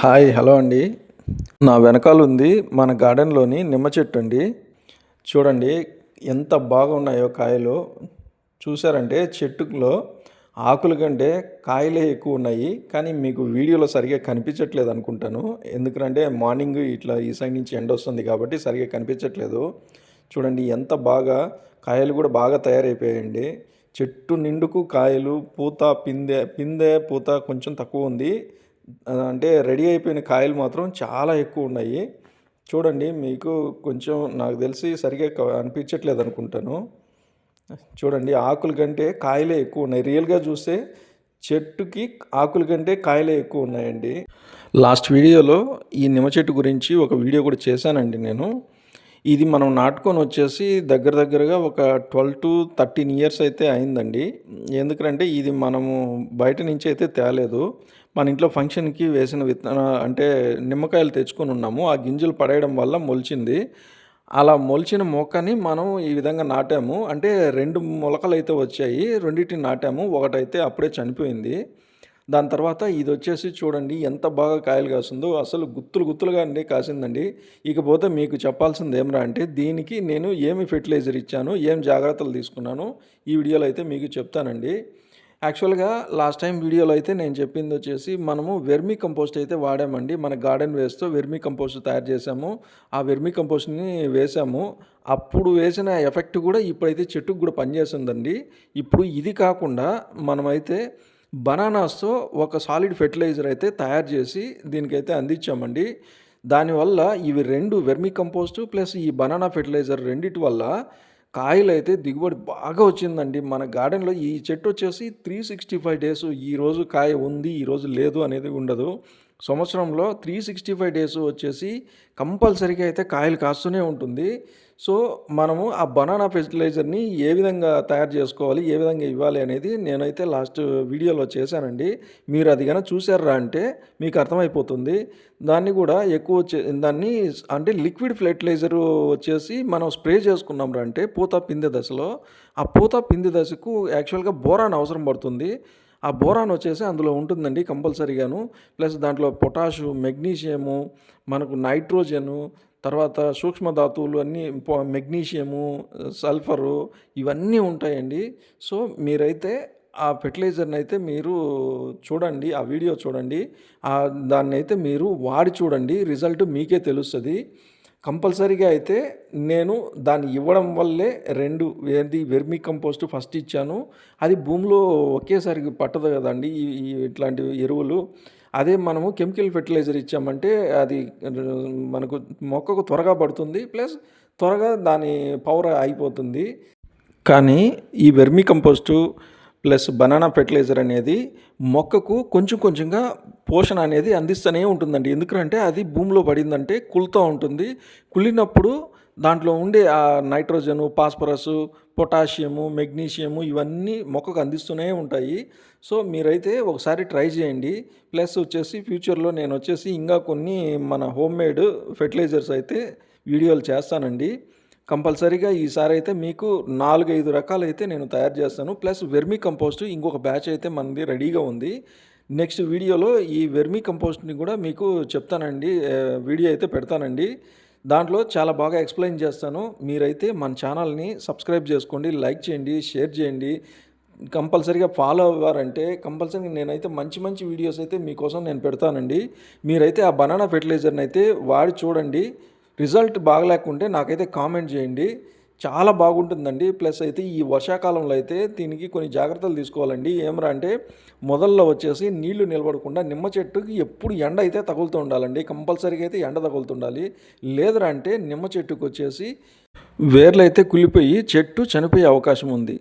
Hi hello అండి. నా వెనకాల ఉంది మన గార్డెన్లోని నిమ్మ చెట్టు అండి. చూడండి ఎంత బాగున్నాయో కాయలు. చూసారంటే చెట్టులో ఆకుల కంటే కాయలే ఎక్కువ ఉన్నాయి. కానీ మీకు వీడియోలో సరిగా కనిపించట్లేదు అనుకుంటాను. ఎందుకంటే మార్నింగ్ ఇట్లా ఈ సైడ్ నుంచి ఎండ వస్తుంది కాబట్టి సరిగా కనిపించట్లేదు. చూడండి ఎంత బాగా కాయలు కూడా బాగా తయారైపోయాయండి. చెట్టు నిండుకు కాయలు పూత పిందె పిందె పూత కొంచెం తక్కువ ఉంది. అంటే రెడీ అయిపోయిన కాయలు మాత్రం చాలా ఎక్కువ ఉన్నాయి. చూడండి మీకు కొంచెం నాకు తెలిసి సరిగా క- అనిపించట్లేదు అనుకుంటాను. చూడండి ఆకుల కంటే కాయలే ఎక్కువ ఉన్నాయి. రియల్గా చూస్తే చెట్టుకి ఆకుల కంటే కాయలే ఎక్కువ ఉన్నాయండి. లాస్ట్ వీడియోలో ఈ నిమ్మ చెట్టు గురించి ఒక వీడియో కూడా చేశానండి నేను. ఇది మనం నాటుకొని వచ్చేసి దగ్గర దగ్గరగా ఒక ట్వెల్వ్ టు థర్టీన్ ఇయర్స్ అయితే అయిందండి. ఎందుకంటే ఇది మనము బయట నుంచి అయితే తేలేదు. మన ఇంట్లో ఫంక్షన్కి వేసిన విత్తన అంటే నిమ్మకాయలు తెచ్చుకొని ఉన్నాము. ఆ గింజలు పడేయడం వల్ల మొలిచింది. అలా మొలిచిన మొక్కని మనం ఈ విధంగా నాటాము. అంటే రెండు మొలకలు అయితే వచ్చాయి. రెండింటిని నాటాము. ఒకటైతే అప్పుడే చనిపోయింది. దాని తర్వాత ఇది వచ్చేసి చూడండి ఎంత బాగా కాయలు కాసిందో అసలు గుత్తులు గుత్తులుగా అండి కాసిందండి. ఇకపోతే మీకు చెప్పాల్సింది ఏమరా అంటే దీనికి నేను ఏమి ఫెర్టిలైజర్ ఇచ్చాను ఏం జాగ్రత్తలు తీసుకున్నాను ఈ వీడియోలో అయితే మీకు చెప్తానండి. యాక్చువల్గా లాస్ట్ టైం వీడియోలో అయితే నేను చెప్పింది వచ్చేసి మనము వెర్మీ కంపోస్ట్ అయితే వాడామండి. మన గార్డెన్ వేస్తో వెర్మీ కంపోస్ట్ తయారు చేసాము ఆ వెర్మీ కంపోస్ట్ని వేసాము అప్పుడు వేసిన ఎఫెక్ట్ కూడా ఇప్పుడైతే చెట్టుకు కూడా పనిచేస్తుందండి. ఇప్పుడు ఇది కాకుండా మనమైతే బనానాస్తో ఒక సాలిడ్ ఫెర్టిలైజర్ అయితే తయారు చేసి దీనికైతే అందించామండి. దానివల్ల ఇవి రెండు వెర్మీ కంపోస్టు ప్లస్ ఈ బనానా ఫెర్టిలైజర్ రెండిటి వల్ల కాయలు అయితే దిగుబడి బాగా వచ్చిందండి. మన గార్డెన్లో ఈ చెట్టు వచ్చేసి త్రీ సిక్స్టీ ఫైవ్ డేస్ ఈ రోజు కాయ ఉంది ఈరోజు లేదు అనేది ఉండదు. సంవత్సరంలో త్రీ సిక్స్టీ ఫైవ్ డేస్ వచ్చేసి కంపల్సరీగా అయితే కాయలు కాస్తూనే ఉంటుంది. సో మనము ఆ బనానా ఫెర్టిలైజర్ని ఏ విధంగా తయారు చేసుకోవాలి ఏ విధంగా ఇవ్వాలి అనేది నేనైతే లాస్ట్ వీడియోలో చేశానండి. మీరు అది కనుక చూసారా అంటే మీకు అర్థమైపోతుంది. దాన్ని కూడా ఎక్కువ వచ్చే దాన్ని అంటే లిక్విడ్ ఫెర్టిలైజర్ వచ్చేసి మనం స్ప్రే చేసుకున్నాం రా అంటే పూత పిందె దశలో. ఆ పూత పిందె దశకు యాక్చువల్గా బోరాన్ అవసరం పడుతుంది. ఆ బోరాన్ వచ్చేసి అందులో ఉంటుందండి కంపల్సరీగాను. ప్లస్ దాంట్లో పొటాషు మెగ్నీషియము మనకు నైట్రోజను తర్వాత సూక్ష్మ ధాతువులు అన్నీ మెగ్నీషియము సల్ఫరు ఇవన్నీ ఉంటాయండి. సో మీరైతే ఆ ఫెర్టిలైజర్ని అయితే మీరు చూడండి ఆ వీడియో చూడండి. దాన్ని అయితే మీరు వాడి చూడండి రిజల్ట్ మీకే తెలుస్తుంది. కంపల్సరీగా అయితే నేను దాన్ని ఇవ్వడం వల్లే రెండు ఏది వెర్మీ కంపోస్ట్ ఫస్ట్ ఇచ్చాను. అది భూమిలో ఒకేసారి పట్టదు కదండి ఈ ఇట్లాంటి ఎరువులు. అదే మనము కెమికల్ ఫెర్టిలైజర్ ఇచ్చామంటే అది మనకు మొక్కకు త్వరగా పడుతుంది ప్లస్ త్వరగా దాని పవర్ అయిపోతుంది. కానీ ఈ vermicompost plus banana fertiliser అనేది మొక్కకు కొంచెం కొంచెంగా పోషణ అనేది అందిస్తూనే ఉంటుందండి. ఎందుకంటే అది భూమిలో పడిందంటే కులుతూ ఉంటుంది. కుళ్ళినప్పుడు దాంట్లో ఉండే ఆ నైట్రోజను ఫాస్ఫరస్ పొటాషియము మెగ్నీషియము ఇవన్నీ మొక్కకు అందిస్తూనే ఉంటాయి. సో మీరైతే ఒకసారి ట్రై చేయండి. ప్లస్ వచ్చేసి ఫ్యూచర్లో నేను వచ్చేసి ఇంకా కొన్ని మన హోమ్ మేడ్ ఫెర్టిలైజర్స్ అయితే వీడియోలు చేస్తానండి. కంపల్సరీగా ఈసారి అయితే మీకు నాలుగు ఐదు రకాలు అయితే నేను తయారు చేస్తాను. ప్లస్ వెర్మీ కంపోస్ట్ ఇంకొక బ్యాచ్ అయితే మనది రెడీగా ఉంది. నెక్స్ట్ వీడియోలో ఈ వెర్మీ కంపోస్ట్ని కూడా మీకు చెప్తానండి. వీడియో అయితే పెడతానండి. దాంట్లో చాలా బాగా ఎక్స్ప్లెయిన్ చేస్తాను. మీరైతే మన ఛానల్ని సబ్స్క్రైబ్ చేసుకోండి లైక్ చేయండి షేర్ చేయండి. కంపల్సరీగా ఫాలో అవ్వారంటే కంపల్సరీగా నేనైతే మంచి మంచి వీడియోస్ అయితే మీకోసం నేను పెడతానండి. మీరైతే ఆ బనానా ఫెర్టిలైజర్ని అయితే వాడి చూడండి. రిజల్ట్ బాగలేకుంటే నాకైతే కామెంట్ చేయండి. చాలా బాగుంటుందండి. ప్లస్ అయితే ఈ వర్షాకాలంలో అయితే దీనికి కొన్ని జాగ్రత్తలు తీసుకోవాలండి. ఏమరా అంటే మొదల్లో వచ్చేసి నీళ్ళు నిలబడకుండా నిమ్మ చెట్టుకి ఎప్పుడు ఎండ అయితే తగులుతూ ఉండాలండి. కంపల్సరీగా అయితే ఎండ తగులుతుండాలి. లేదరా అంటే నిమ్మ చెట్టుకు వచ్చేసి వేర్లు అయితే కుళ్ళిపోయి చెట్టు చనిపోయే అవకాశం ఉంది.